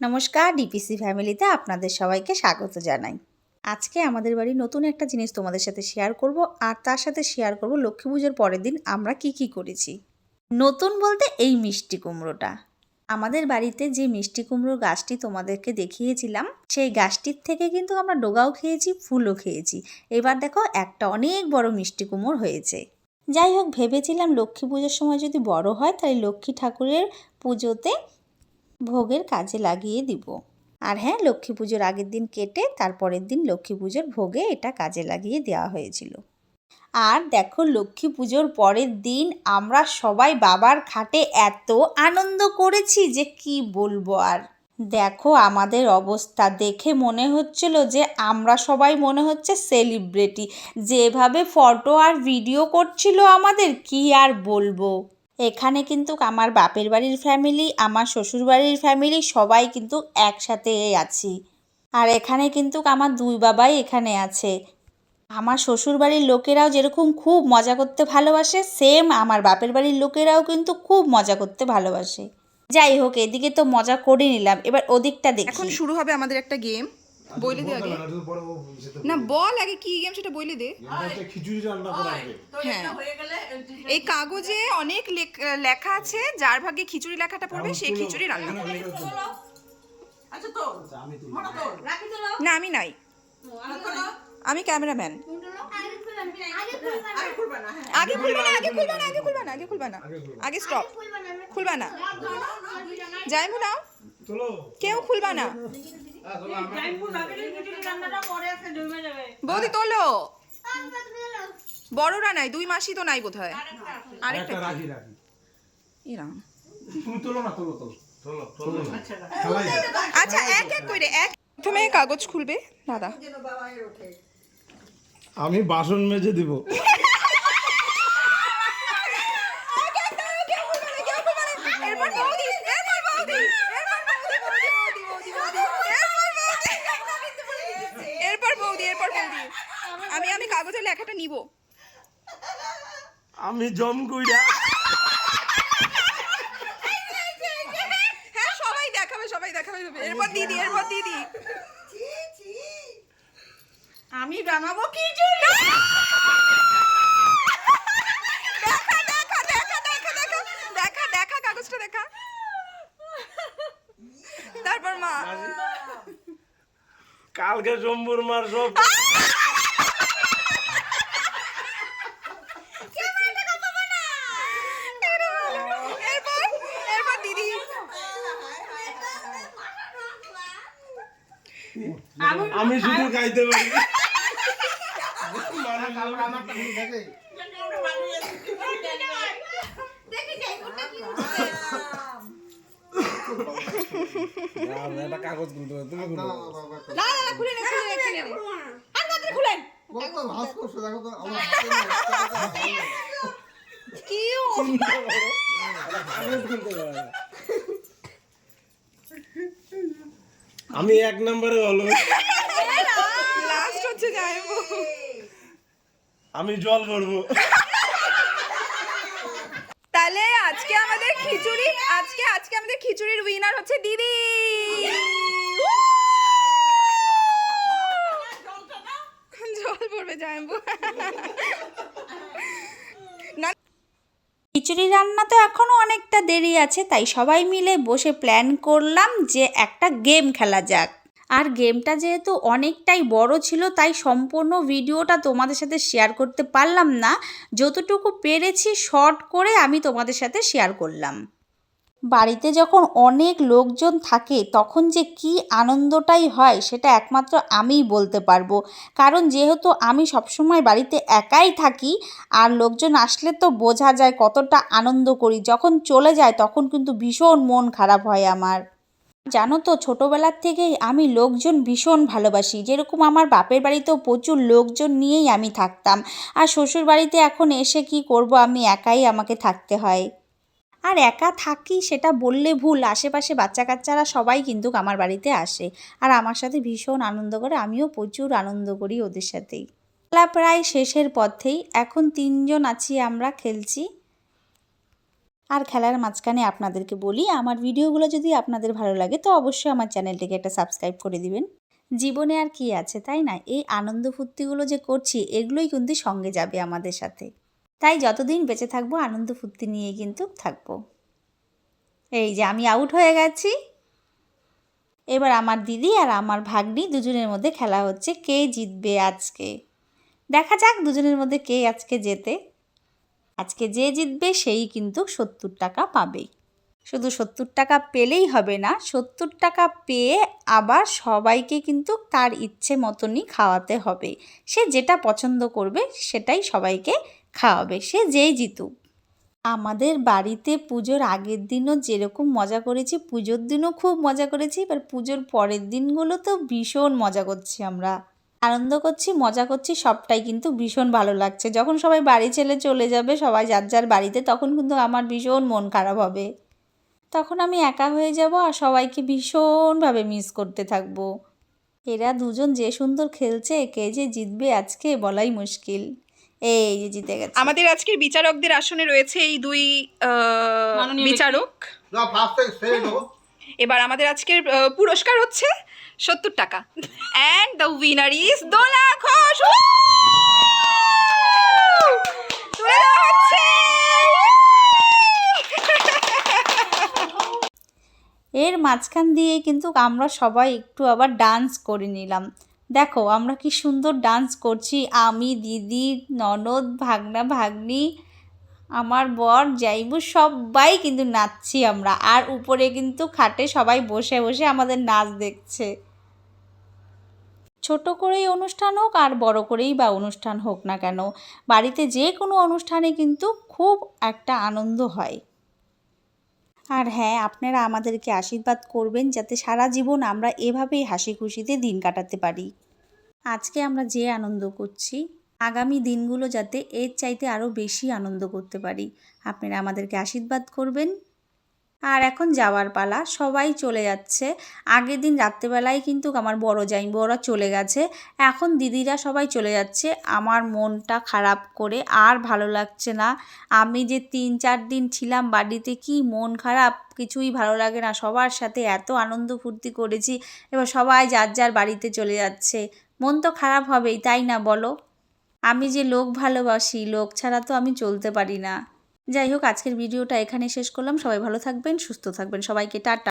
নমস্কার ডিপিসি ফ্যামিলিতে আপনাদের সবাইকে স্বাগত জানাই। আজকে আমাদের বাড়ি নতুন একটা জিনিস তোমাদের সাথে শেয়ার করব আর তার সাথে শেয়ার করব লক্ষ্মী পুজোর পরের দিন আমরা কি কি করেছি। নতুন বলতে এই মিষ্টি কুমড়োটা। আমাদের বাড়িতে যে মিষ্টি কুমড়োর গাছটি তোমাদেরকে দেখিয়েছিলাম, সেই গাছটির থেকে কিন্তু আমরা ডোগাও খেয়েছি, ফুলও খেয়েছি। এবার দেখো একটা অনেক বড় মিষ্টি কুমড়ো হয়েছে। যাই হোক, ভেবেছিলাম লক্ষ্মী পুজোর সময় যদি বড় হয়, তাহলে লক্ষ্মী ঠাকুরের পুজোতে ভোগের কাজে লাগিয়ে দিব। আর হ্যাঁ লক্ষ্মী পুজোর আগের দিন কেটে তারপরের দিন লক্ষ্মী পুজোর ভোগে এটা কাজে লাগিয়ে দেওয়া হয়েছিল। আর দেখো, লক্ষ্মী পুজোর পরের দিন আমরা সবাই বাবার খাটে এত আনন্দ করেছি যে কি বলব আর। দেখো, আমাদের অবস্থা দেখে মনে হচ্ছিল যে আমরা সবাই মনে হচ্ছে সেলিব্রিটি যেভাবে ফটো আর ভিডিও করছিল আমাদের, কি আর বলব। এখানে কিন্তু আমার বাপের বাড়ির ফ্যামিলি আমার শ্বশুর বাড়ির ফ্যামিলি সবাই কিন্তু একসাথে আছি। আর এখানে কিন্তু আমার দুই বাবাই এখানে আছে। আমার শ্বশুর বাড়ির লোকেরাও যেরকম খুব মজা করতে ভালোবাসে সেম আমার বাপের বাড়ির লোকেরাও কিন্তু খুব মজা করতে ভালোবাসে। যাই হোক, এদিকে তো মজা করে নিলাম। এবার ওদিকটা দেখি। এখন শুরু হবে আমাদের একটা গেম বইলে দে আগে। না বল আগে কি গেম সেটা বইলে দে। খিচুড়ি রান্না করা হ্যাঁ এই কাগজে অনেক লেখ- লেখা আছে যার ভাগে খিচুড়ি লেখাটা পড়বে সেই খিচুড়ি রান্না করবে। না আমি নাই। আমি ক্যামেরাম্যান। আগে খুলবে না আগে খুলবে না আগে খুলবে না আগে খুলবে না আগে স্টপ খুলবা না। যাই নাও। চলো কেউ খুলবা না। বৌদি তোলো বড়রা নাই দুই মাসই তো নাই হয় আরেকটা রাখি রাখি এরাম। তুমি তোলো না তোলো তোলো তোলো তোলো আচ্ছা এক এক করে এক প্রথমে কাগজ খুলবে দাদা আমি বাসন মেজে দিব এরপর বৌদি, এরপর বৌদি, বৌদি, বৌদি, বৌদি, বৌদি, এরপর বৌদি। এরপর বৌদি এরপর বৌদি আমি লেখাটা নিব। আমি জম কইরা। হ্যাঁ সবাই দেখাবে সবাই দেখাবে এরপর দিদি এরপর দিদি। আমি বানাবো কি তারপর মা। কালকে জম্বুর মার সব এরপর এরপর দিদি আমি শুধু খাইতে পারি। একটা কাগজ খুলতে হবে তুমি খুলো না না না খুলে নে খুলে নে খুলে নে। আর মাত্র খুলেন। কত ভাস করছে দেখো তো আমার হাতে কাগজ খুলতে পারে আমি এক নম্বরে হলো লাস্ট হচ্ছে যাইবো আমি জল ভরবো। তাহলে আজকে আমাদের খিচুড়ি আজকে আজকে আমাদের খিচুড়ির উইনার হচ্ছে দিদি। জল পড়বে যাইবো না খিচুড়ি রান্না তো এখনও অনেকটা দেরি আছে তাই সবাই মিলে বসে প্ল্যান করলাম যে একটা গেম খেলা যাক। আর গেমটা যেহেতু অনেকটাই বড় ছিল, তাই সম্পূর্ণ ভিডিওটা তোমাদের সাথে শেয়ার করতে পারলাম না। যতটুকু পেরেছি শর্ট করে আমি তোমাদের সাথে শেয়ার করলাম। বাড়িতে যখন অনেক লোকজন থাকে, তখন যে কি আনন্দটাই হয়, সেটা একমাত্র আমিই বলতে পারব। কারণ যেহেতু আমি সবসময় বাড়িতে একাই থাকি, আর লোকজন আসলে তো বোঝা যায় কতটা আনন্দ করি। যখন চলে যায়, তখন কিন্তু ভীষণ মন খারাপ হয় আমার। জানো তো, ছোটোবেলার থেকেই আমি লোকজন ভীষণ ভালোবাসি। যেরকম আমার বাপের বাড়িতেও প্রচুর লোকজন নিয়েই আমি থাকতাম। আর শ্বশুর বাড়িতে এখন এসে কি করব, আমি একাই আমাকে থাকতে হয়। আর একা থাকি সেটা বললে ভুল, আশেপাশে বাচ্চা কাচ্চারা সবাই কিন্তু আমার বাড়িতে আসে। আর আমার সাথে ভীষণ আনন্দ করে, আমিও প্রচুর আনন্দ করি ওদের সাথেই। খেলা প্রায় শেষের পথেই, এখন তিনজন আছি আমরা, খেলছি। আর খেলার মাঝখানে আপনাদেরকে বলি, আমার ভিডিওগুলো যদি আপনাদের ভালো লাগে তো অবশ্যই আমার চ্যানেলটিকে একটা সাবস্ক্রাইব করে দিবেন। জীবনে আর কি আছে, তাই না? এই আনন্দ ফুর্তিগুলো যে করছি, এগুলোই কিন্তু সঙ্গে যাবে আমাদের সাথে। তাই যতদিন বেঁচে থাকব, আনন্দ ফুর্তি নিয়ে কিন্তু থাকব। এই যে আমি আউট হয়ে গেছি। এবার আমার দিদি আর আমার ভাগ্নি দুজনের মধ্যে খেলা হচ্ছে, কে জিতবে আজকে? দেখা যাক দুজনের মধ্যে কে আজকে জেতে। আজকে যে জিতবে সেই কিন্তু সত্তর টাকা পাবেই। শুধু সত্তর টাকা পেলেই হবে না, সত্তর টাকা পেয়ে আবার সবাইকে কিন্তু তার ইচ্ছে মতনই খাওয়াতে হবে। সে যেটা পছন্দ করবে সেটাই সবাইকে খাওয়াবে, সে যেই জিতুক। আমাদের বাড়িতে পুজোর আগের দিনও যেরকম মজা করেছি, পুজোর দিনও খুব মজা করেছি, এবার পুজোর পরের দিনগুলো তো ভীষণ মজা করছি আমরা। আনন্দ করছি মজা করছি সবটাই কিন্তু ভীষণ ভালো লাগছে। যখন সবাই বাড়ি ছেলে চলে যাবে সবাই যার যার বাড়িতে তখন কিন্তু আমার ভীষণ মন খারাপ হবে। তখন আমি একা হয়ে যাব আর সবাইকে ভীষণভাবে মিস করতে থাকব। এরা দুজন যে সুন্দর খেলছে কে যে জিতবে আজকে বলাই মুশকিল। এই যে জিতে গেছে। আমাদের আজকের বিচারকদের আসনে রয়েছে এই দুই বিচারক। এবার আমাদের আজকের পুরস্কার হচ্ছে সত্তর টাকা। And the winner is Dola Ghosh. এর মাঝখান দিয়ে কিন্তু আমরা সবাই একটু আবার ডান্স করে নিলাম। দেখো, আমরা কি সুন্দর ডান্স করছি। আমি, দিদি, ননদ, ভাগনা, ভাগ্নি, আমার বর যাইবু সবাই কিন্তু নাচছি আমরা। আর উপরে কিন্তু খাটে সবাই বসে বসে আমাদের নাচ দেখছে। ছোট করেই অনুষ্ঠান হোক আর বড় করেই বা অনুষ্ঠান হোক না কেন, বাড়িতে যে কোনো অনুষ্ঠানে কিন্তু খুব একটা আনন্দ হয়। আর হ্যাঁ আপনারা আমাদেরকে আশীর্বাদ করবেন যাতে সারা জীবন আমরা এভাবেই হাসি খুশিতে দিন কাটাতে পারি। আজকে আমরা যে আনন্দ করছি, আগামী দিনগুলো যাতে এর চাইতে আরও বেশি আনন্দ করতে পারি, আপনারা আমাদেরকে আশীর্বাদ করবেন। আর এখন যাওয়ার পালা। সবাই চলে যাচ্ছে। আগের দিন রাত্রেবেলায় কিন্তু আমার বড় যাই ওরা চলে গেছে। এখন দিদিরা সবাই চলে যাচ্ছে। আমার মনটা খারাপ করে আর ভালো লাগছে না। আমি যে তিন চার দিন ছিলাম বাড়িতে, কি মন খারাপ? কিছুই ভালো লাগে না। সবার সাথে এত আনন্দ ফুর্তি করেছি। এবার সবাই যার যার বাড়িতে চলে যাচ্ছে। মন তো খারাপ হবেই, তাই না বলো? আমি যে লোক ভালোবাসি, লোক ছাড়া তো আমি চলতে পারি না। যাই হোক আজকের ভিডিওটা এখানে শেষ করলাম। সবাই ভালো থাকবেন সুস্থ থাকবেন। সবাইকে টাটা।